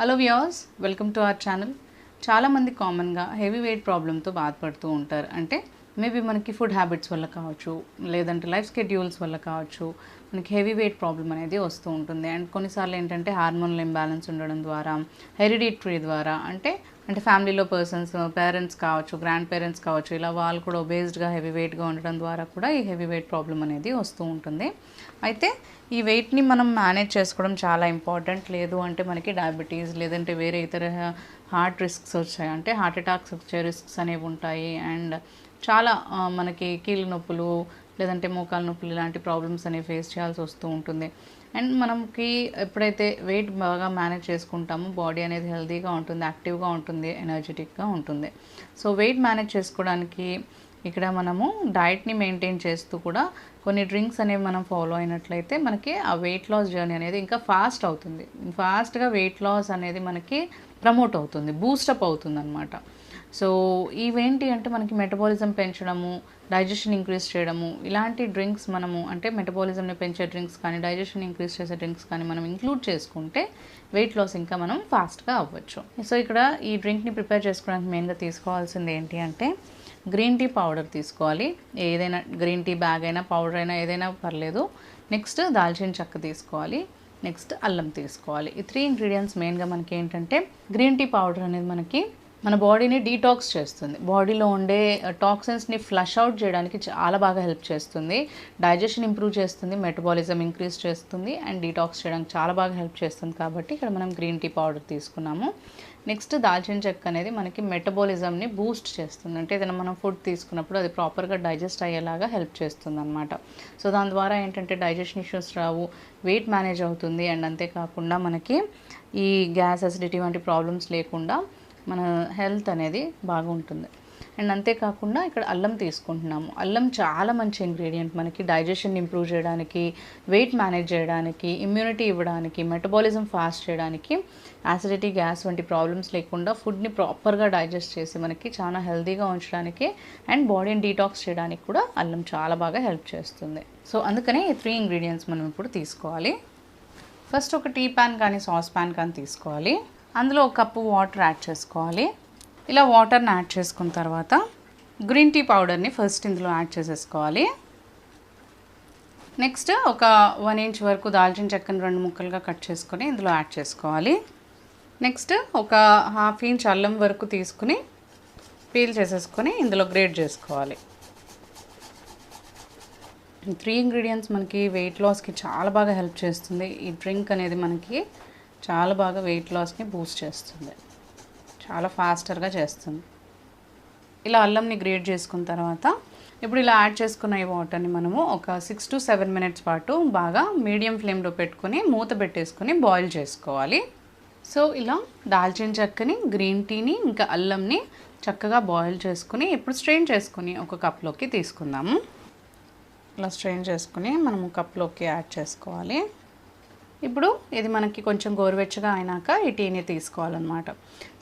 Hello viewers welcome to our channel చాలామంది కామన్గా heavy weight ప్రాబ్లంతో బాధపడుతూ ఉంటారు. అంటే మేబీ మనకి ఫుడ్ హ్యాబిట్స్ వల్ల కావచ్చు లేదంటే లైఫ్ స్కెడ్యూల్స్ వల్ల కావచ్చు మనకి హెవీ వెయిట్ ప్రాబ్లం అనేది వస్తూ ఉంటుంది. అండ్ కొన్నిసార్లు ఏంటంటే హార్మోనల్ ఇంబ్యాలెన్స్ ఉండడం ద్వారా హెరిడిటరీ ద్వారా అంటే అంటే ఫ్యామిలీలో పర్సన్స్ పేరెంట్స్ కావచ్చు గ్రాండ్ పేరెంట్స్ కావచ్చు ఇలా వాళ్ళు కూడా ఒబేస్డ్గా హెవీ వెయిట్గా ఉండడం ద్వారా కూడా ఈ హెవీ వెయిట్ ప్రాబ్లం అనేది వస్తూ ఉంటుంది. అయితే ఈ వెయిట్ని మనం మేనేజ్ చేసుకోవడం చాలా ఇంపార్టెంట్. లేదు అంటే మనకి డయాబెటీస్ లేదంటే వేరే ఇతర హార్ట్ రిస్క్స్ వచ్చాయి. అంటే హార్ట్ అటాక్స్ వచ్చే రిస్క్స్ అనేవి ఉంటాయి. అండ్ చాలా మనకి కీళ్ళ నొప్పులు లేదంటే మోకాల నొప్పులు ఇలాంటి ప్రాబ్లమ్స్ అనేవి ఫేస్ చేయాల్సి వస్తూ ఉంటుంది. అండ్ మనకి ఎప్పుడైతే వెయిట్ బాగా మేనేజ్ చేసుకుంటామో బాడీ అనేది హెల్తీగా ఉంటుంది యాక్టివ్గా ఉంటుంది ఎనర్జెటిక్గా ఉంటుంది. సో వెయిట్ మేనేజ్ చేసుకోవడానికి ఇక్కడ మనము డైట్ని మెయింటైన్ చేస్తూ కూడా కొన్ని డ్రింక్స్ అనేవి మనం ఫాలో అయినట్లయితే మనకి ఆ వెయిట్ లాస్ జర్నీ అనేది ఇంకా ఫాస్ట్ అవుతుంది. ఫాస్ట్గా వెయిట్ లాస్ అనేది మనకి ప్రమోట్ అవుతుంది బూస్టప్ అవుతుంది అనమాట సో ఇవేంటి అంటే మనకి మెటబాలిజం పెంచడము డైజెషన్ ఇంక్రీజ్ చేయడము ఇలాంటి డ్రింక్స్ మనము అంటే మెటబాలిజంని పెంచే డ్రింక్స్ కానీ డైజెషన్ ఇంక్రీజ్ చేసే డ్రింక్స్ కానీ మనం ఇంక్లూడ్ చేసుకుంటే వెయిట్ లాస్ ఇంకా మనం ఫాస్ట్గా అవ్వచ్చు. సో ఇక్కడ ఈ డ్రింక్ని ప్రిపేర్ చేసుకోవడానికి మెయిన్గా తీసుకోవాల్సింది ఏంటి అంటే గ్రీన్ టీ పౌడర్ తీసుకోవాలి. ఏదైనా గ్రీన్ టీ బ్యాగ్ అయినా పౌడర్ అయినా ఏదైనా పర్లేదు. నెక్స్ట్ దాల్చిన చెక్క తీసుకోవాలి. నెక్స్ట్ అల్లం తీసుకోవాలి. ఈ త్రీ ఇంగ్రీడియంట్స్ మెయిన్గా మనకి ఏంటంటే గ్రీన్ టీ పౌడర్ అనేది మనకి మన బాడీని డీటాక్స్ చేస్తుంది. బాడీలో ఉండే టాక్సిన్స్ని ఫ్లష్ అవుట్ చేయడానికి చాలా బాగా హెల్ప్ చేస్తుంది. డైజెషన్ ఇంప్రూవ్ చేస్తుంది మెటబాలిజం ఇంక్రీజ్ చేస్తుంది అండ్ డీటాక్స్ చేయడానికి చాలా బాగా హెల్ప్ చేస్తుంది కాబట్టి ఇక్కడ మనం గ్రీన్ టీ పౌడర్ తీసుకున్నాము. నెక్స్ట్ దాల్చిన చెక్క అనేది మనకి మెటబాలిజంని బూస్ట్ చేస్తుంది. అంటే ఏదైనా మనం ఫుడ్ తీసుకున్నప్పుడు అది ప్రాపర్గా డైజెస్ట్ అయ్యేలాగా హెల్ప్ చేస్తుంది అనమాట సో దాని ద్వారా ఏంటంటే డైజెషన్ ఇష్యూస్ రావు వెయిట్ మేనేజ్ అవుతుంది. అండ్ అంతేకాకుండా మనకి ఈ గ్యాస్ అసిడిటీ వంటి ప్రాబ్లమ్స్ లేకుండా మన హెల్త్ అనేది బాగుంటుంది. అండ్ అంతేకాకుండా ఇక్కడ అల్లం తీసుకుంటున్నాము. అల్లం చాలా మంచి ఇంగ్రీడియంట్ మనకి డైజెషన్ ఇంప్రూవ్ చేయడానికి వెయిట్ మేనేజ్ చేయడానికి ఇమ్యూనిటీ ఇవ్వడానికి మెటబాలిజం ఫాస్ట్ చేయడానికి యాసిడిటీ గ్యాస్ వంటి ప్రాబ్లమ్స్ లేకుండా ఫుడ్ని ప్రాపర్గా డైజెస్ట్ చేసి మనకి చాలా హెల్తీగా ఉంచడానికి అండ్ బాడీని డీటాక్స్ చేయడానికి కూడా అల్లం చాలా బాగా హెల్ప్ చేస్తుంది. సో అందుకనే ఈ త్రీ ఇంగ్రీడియంట్స్ మనం ఇప్పుడు తీసుకోవాలి. ఫస్ట్ ఒక టీ ప్యాన్ కానీ సాస్ ప్యాన్ కానీ తీసుకోవాలి. అందులో ఒక కప్పు వాటర్ యాడ్ చేసుకోవాలి. ఇలా వాటర్ని యాడ్ చేసుకున్న తర్వాత గ్రీన్ టీ పౌడర్ని ఫస్ట్ ఇందులో యాడ్ చేసేసుకోవాలి. నెక్స్ట్ ఒక వన్ ఇంచ్ వరకు దాల్చిన చెక్కను రెండు ముక్కలుగా కట్ చేసుకొని ఇందులో యాడ్ చేసుకోవాలి. నెక్స్ట్ ఒక హాఫ్ ఇంచ్ అల్లం వరకు తీసుకుని పీల్ చేసేసుకొని ఇందులో గ్రేట్ చేసుకోవాలి. త్రీ ఇంగ్రీడియంట్స్ మనకి వెయిట్ లాస్కి చాలా బాగా హెల్ప్ చేస్తుంది. ఈ డ్రింక్ అనేది మనకి చాలా బాగా వెయిట్ లాస్ని బూస్ట్ చేస్తుంది. చాలా ఫాస్టర్గా చేస్తుంది. ఇలా అల్లంని గ్రేట్ చేసుకున్న తర్వాత ఇప్పుడు ఇలా యాడ్ చేసుకున్న ఈ వాటర్ని మనము ఒక సిక్స్ టు సెవెన్ మినిట్స్ పాటు బాగా మీడియం ఫ్లేమ్లో పెట్టుకొని మూత పెట్టేసుకొని బాయిల్ చేసుకోవాలి. సో ఇలా దాల్చిన చెక్కని గ్రీన్ టీని ఇంకా అల్లంని చక్కగా బాయిల్ చేసుకుని ఇప్పుడు స్ట్రెయిన్ చేసుకుని ఒక కప్లోకి తీసుకుందాము. ఇలా స్ట్రెయిన్ చేసుకుని మనము కప్లోకి యాడ్ చేసుకోవాలి. ఇప్పుడు ఇది మనకి కొంచెం గోరువెచ్చగా అయినాక ఈ టీని తీసుకోవాలన్నమాట.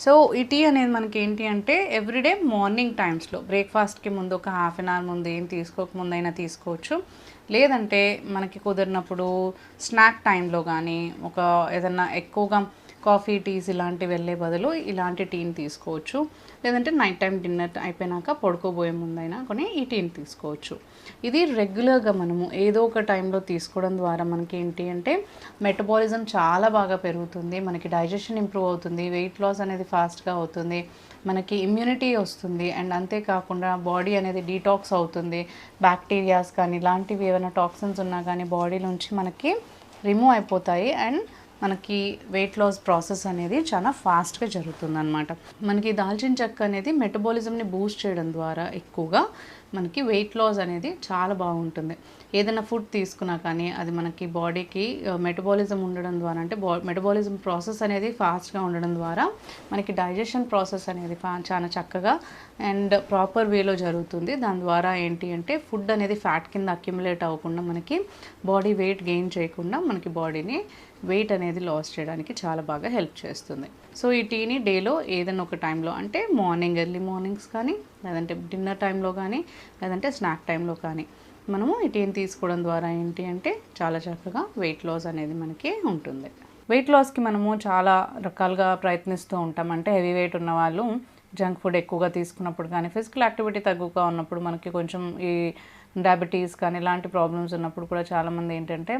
సో ఈ టీ అనేది మనకి ఏంటి అంటే ఎవ్రీడే మార్నింగ్ టైమ్స్లో బ్రేక్ఫాస్ట్కి ముందు ఒక హాఫ్ అన్ అవర్ ముందు ఏం తీసుకోకముందైనా తీసుకోవచ్చు. లేదంటే మనకి కుదిరినప్పుడు స్నాక్ టైంలో కానీ ఒక ఏదన్నా ఎక్కువగా కాఫీ టీస్ ఇలాంటివి వెళ్ళే బదులు ఇలాంటి టీని తీసుకోవచ్చు. లేదంటే నైట్ టైం డిన్నర్ అయిపోయినాక పడుకోబోయే ముందైనా కొన్ని ఈ టీని తీసుకోవచ్చు. ఇది రెగ్యులర్గా మనము ఏదో ఒక టైంలో తీసుకోవడం ద్వారా మనకి ఏంటి అంటే మెటబాలిజం చాలా బాగా పెరుగుతుంది. మనకి డైజెషన్ ఇంప్రూవ్ అవుతుంది. వెయిట్ లాస్ అనేది ఫాస్ట్గా అవుతుంది. మనకి ఇమ్యూనిటీ వస్తుంది. అండ్ అంతేకాకుండా బాడీ అనేది డీటాక్స్ అవుతుంది. బ్యాక్టీరియాస్ కానీ ఇలాంటివి ఏమైనా టాక్సిన్స్ ఉన్నా కానీ బాడీ నుంచి మనకి రిమూవ్ అయిపోతాయి. అండ్ మనకి వెయిట్ లాస్ ప్రాసెస్ అనేది చాలా ఫాస్ట్గా జరుగుతుంది అనమాట మనకి దాల్చిన చెక్క అనేది మెటబాలిజంని బూస్ట్ చేయడం ద్వారా ఎక్కువగా మనకి వెయిట్ లాస్ అనేది చాలా బాగుంటుంది. ఏదైనా ఫుడ్ తీసుకున్నా కానీ అది మనకి బాడీకి మెటబాలిజం ఉండడం ద్వారా అంటే బా మెటబాలిజం ప్రాసెస్ అనేది ఫాస్ట్గా ఉండడం ద్వారా మనకి డైజెషన్ ప్రాసెస్ అనేది ఫా- చాలా చక్కగా అండ్ ప్రాపర్ వేలో జరుగుతుంది. దాని ద్వారా ఏంటి అంటే ఫుడ్ అనేది ఫ్యాట్ కింద అక్యుములేట్ అవ్వకుండా మనకి బాడీ వెయిట్ గెయిన్ చేయకుండా మనకి బాడీని వెయిట్ అనేది లాస్ చేయడానికి చాలా బాగా హెల్ప్ చేస్తుంది. సో ఈ టీని డేలో ఏదైనా ఒక టైంలో అంటే మార్నింగ్ ఎర్లీ మార్నింగ్స్ కానీ లేదంటే డిన్నర్ టైంలో కానీ లేదంటే స్నాక్ టైంలో కానీ మనము ఈ టీని తీసుకోవడం ద్వారా ఏంటి అంటే చాలా చక్కగా వెయిట్ లాస్ అనేది మనకి ఉంటుంది. వెయిట్ లాస్కి మనము చాలా రకాలుగా ప్రయత్నిస్తూ ఉంటాం. అంటే హెవీ వెయిట్ ఉన్న వాళ్ళు జంక్ ఫుడ్ ఎక్కువగా తీసుకున్నప్పుడు కానీ ఫిజికల్ యాక్టివిటీ తక్కువగా ఉన్నప్పుడు మనకి కొంచెం ఈ డయాబెటీస్ కానీ ఇలాంటి ప్రాబ్లమ్స్ ఉన్నప్పుడు కూడా చాలామంది ఏంటంటే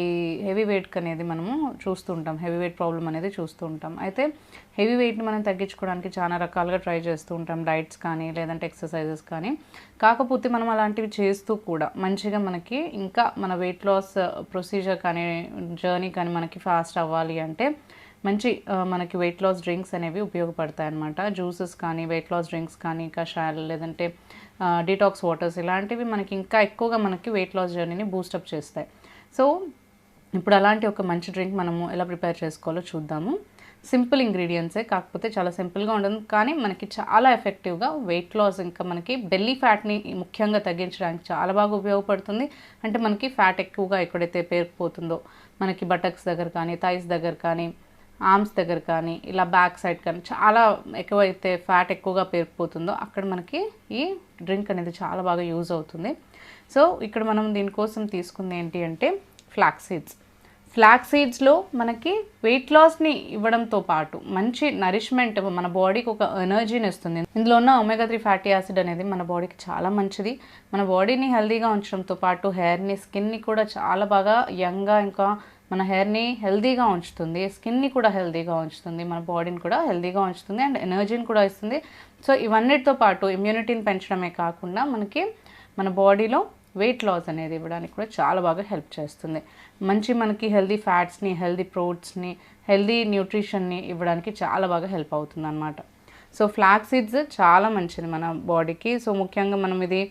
ఈ హెవీ వెయిట్ అనేది మనము చూస్తూ ఉంటాం హెవీ వెయిట్ ప్రాబ్లం అనేది చూస్తూ ఉంటాం అయితే హెవీ వెయిట్ని మనం తగ్గించుకోవడానికి చాలా రకాలుగా ట్రై చేస్తూ ఉంటాం. డైట్స్ కానీ లేదంటే ఎక్సర్సైజెస్ కానీ. కాకపోతే మనం అలాంటివి చేస్తూ కూడా మంచిగా మనకి ఇంకా మన వెయిట్ లాస్ ప్రొసీజర్ కానీ జర్నీ కానీ మనకి ఫాస్ట్ అవ్వాలి అంటే మంచి uh, మనకి వెయిట్ లాస్ డ్రింక్స్ అనేవి ఉపయోగపడతాయి అన్నమాట. జ్యూసెస్ కానీ వెయిట్ లాస్ డ్రింక్స్ కానీ కషాయాలు లేదంటే uh, డీటాక్స్ వాటర్స్ ఇలాంటివి మనకి ఇంకా ఎక్కువగా మనకి వెయిట్ లాస్ జర్నీని బూస్టప్ చేస్తాయి. సో ఇప్పుడు అలాంటి ఒక మంచి డ్రింక్ మనము ఎలా ప్రిపేర్ చేసుకోవాలో చూద్దాము. సింపుల్ ఇంగ్రీడియంట్సే కాకపోతే చాలా సింపుల్గా ఉండదు. కానీ మనకి చాలా ఎఫెక్టివ్గా వెయిట్ లాస్ ఇంకా మనకి బెల్లీ ఫ్యాట్ని ముఖ్యంగా తగ్గించడానికి చాలా బాగా ఉపయోగపడుతుంది. అంటే మనకి ఫ్యాట్ ఎక్కువగా ఎక్కడైతే పేరుకుపోతుందో మనకి బటక్స్ దగ్గర కానీ థైస్ దగ్గర కానీ ఆర్మ్స్ దగ్గర కానీ ఇలా బ్యాక్ సైడ్ కానీ చాలా ఎక్కువైతే ఫ్యాట్ ఎక్కువగా పేరుకుపోతుందో అక్కడ మనకి ఈ డ్రింక్ అనేది చాలా బాగా యూజ్ అవుతుంది. సో ఇక్కడ మనం దీనికోసం తీసుకుంది ఏంటి అంటే ఫ్లాక్ సీడ్స్ ఫ్లాక్ సీడ్స్లో మనకి వెయిట్ లాస్ని ఇవ్వడంతో పాటు మంచి నరిష్మెంట్ మన బాడీకి ఒక ఎనర్జీని ఇస్తుంది. ఇందులో ఉన్న ఒమేగా త్రీ ఫ్యాటీ యాసిడ్ అనేది మన బాడీకి చాలా మంచిది. మన బాడీని హెల్దీగా ఉంచడంతో పాటు హెయిర్ని స్కిన్ని కూడా చాలా బాగా యంగ్గా ఇంకా మన హెయిర్ని హెల్దీగా ఉంచుతుంది. స్కిన్ని కూడా హెల్దీగా ఉంచుతుంది. మన బాడీని కూడా హెల్దీగా ఉంచుతుంది అండ్ ఎనర్జీని కూడా ఇస్తుంది. సో ఇవన్నిటితో పాటు ఇమ్యూనిటీని పెంచడమే కాకుండా మనకి మన బాడీలో వెయిట్ లాస్ అనేది ఇవ్వడానికి కూడా చాలా బాగా హెల్ప్ చేస్తుంది. మంచి మనకి హెల్దీ ఫ్యాట్స్ని హెల్దీ ప్రోట్స్ని హెల్దీ న్యూట్రిషన్ని ఇవ్వడానికి చాలా బాగా హెల్ప్ అవుతుంది అనమాట సో ఫ్లాక్ సీడ్స్ చాలా మంచిది మన బాడీకి సో ముఖ్యంగా మనం ఇది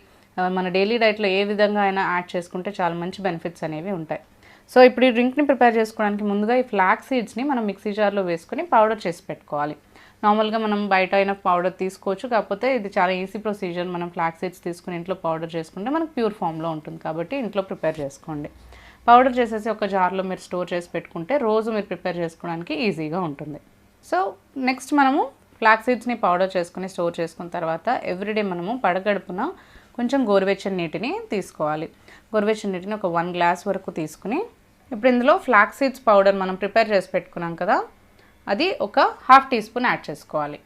మన డైలీ డైట్లో ఏ విధంగా అయినా యాడ్ చేసుకుంటే చాలా మంచి బెనిఫిట్స్ అనేవి ఉంటాయి. సో ఇప్పుడు ఈ డ్రింక్ని ప్రిపేర్ చేసుకోవడానికి ముందుగా ఈ ఫ్లాక్ సీడ్స్ని మనం మిక్సీ జార్లో వేసుకొని పౌడర్ చేసి పెట్టుకోవాలి. నార్మల్గా మనం బయట అయిన పౌడర్ తీసుకోవచ్చు. కాకపోతే ఇది చాలా ఈజీ ప్రొసీజర్ మనం ఫ్లాక్ సీడ్స్ తీసుకుని ఇంట్లో పౌడర్ చేసుకుంటే మనకు ప్యూర్ ఫామ్లో ఉంటుంది కాబట్టి ఇంట్లో ప్రిపేర్ చేసుకోండి. పౌడర్ చేసేసి ఒక జార్లో మీరు స్టోర్ చేసి పెట్టుకుంటే రోజు మీరు ప్రిపేర్ చేసుకోవడానికి ఈజీగా ఉంటుంది. సో నెక్స్ట్ మనము ఫ్లాక్ సీడ్స్ని పౌడర్ చేసుకుని స్టోర్ చేసుకున్న తర్వాత ఎవ్రీడే మనము పడగడుపున కొంచెం గోరువెచ్చని నీటిని తీసుకోవాలి. గోరువెచ్చని నీటిని ఒక వన్ గ్లాస్ వరకు తీసుకుని ఇప్పుడు ఇందులో ఫ్లాక్ సీడ్స్ పౌడర్ మనం ప్రిపేర్ చేసి పెట్టుకున్నాం కదా అది ఒక హాఫ్ టీ స్పూన్ యాడ్ చేసుకోవాలి.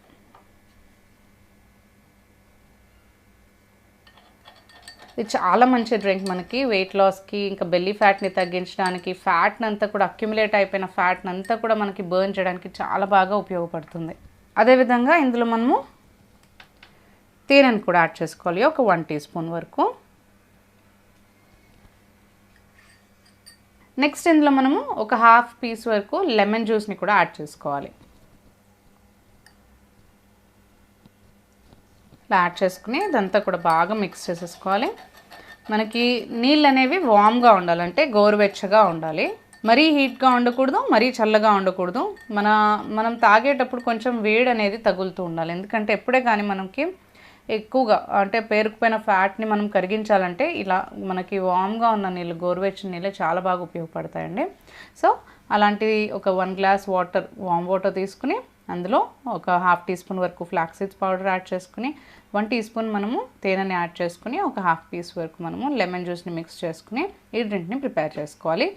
ఇది చాలా మంచి డ్రింక్ మనకి వెయిట్ లాస్కి ఇంకా బెల్లీ ఫ్యాట్ని తగ్గించడానికి ఫ్యాట్ని అంతా కూడా అక్యుములేట్ అయిపోయిన ఫ్యాట్ని అంతా కూడా మనకి బర్న్ చేయడానికి చాలా బాగా ఉపయోగపడుతుంది. అదేవిధంగా ఇందులో మనము తేనెను కూడా యాడ్ చేసుకోవాలి ఒక వన్ టీ స్పూన్ వరకు. నెక్స్ట్ ఇందులో మనము ఒక హాఫ్ పీస్ వరకు లెమన్ జ్యూస్ని కూడా యాడ్ చేసుకోవాలి. ఇలా యాడ్ చేసుకుని ఇదంతా కూడా బాగా మిక్స్ చేసేసుకోవాలి. మనకి నీళ్ళు అనేవి వామ్గా ఉండాలంటే గోరువెచ్చగా ఉండాలి. మరీ హీట్గా ఉండకూడదు మరీ చల్లగా ఉండకూడదు. మన మనం తాగేటప్పుడు కొంచెం వేడి అనేది తగులుతూ ఉండాలి. ఎందుకంటే ఎప్పుడే కానీ మనకి ఎక్కువగా అంటే పేరుకుపోయిన ఫ్యాట్ని మనం కరిగించాలంటే ఇలా మనకి వామ్గా ఉన్న నీళ్ళు గోరువెచ్చని నీళ్ళు చాలా బాగా ఉపయోగపడతాయండి. సో అలాంటివి ఒక one glass water warm water తీసుకుని అందులో ఒక హాఫ్ టీ స్పూన్ వరకు ఫ్లాక్ సీడ్స్ పౌడర్ యాడ్ చేసుకుని వన్ టీ స్పూన్ మనము తేనెని యాడ్ చేసుకుని ఒక హాఫ్ పీస్ వరకు మనము లెమన్ జ్యూస్ని మిక్స్ చేసుకుని ఈ డ్రింక్ని ప్రిపేర్ చేసుకోవాలి.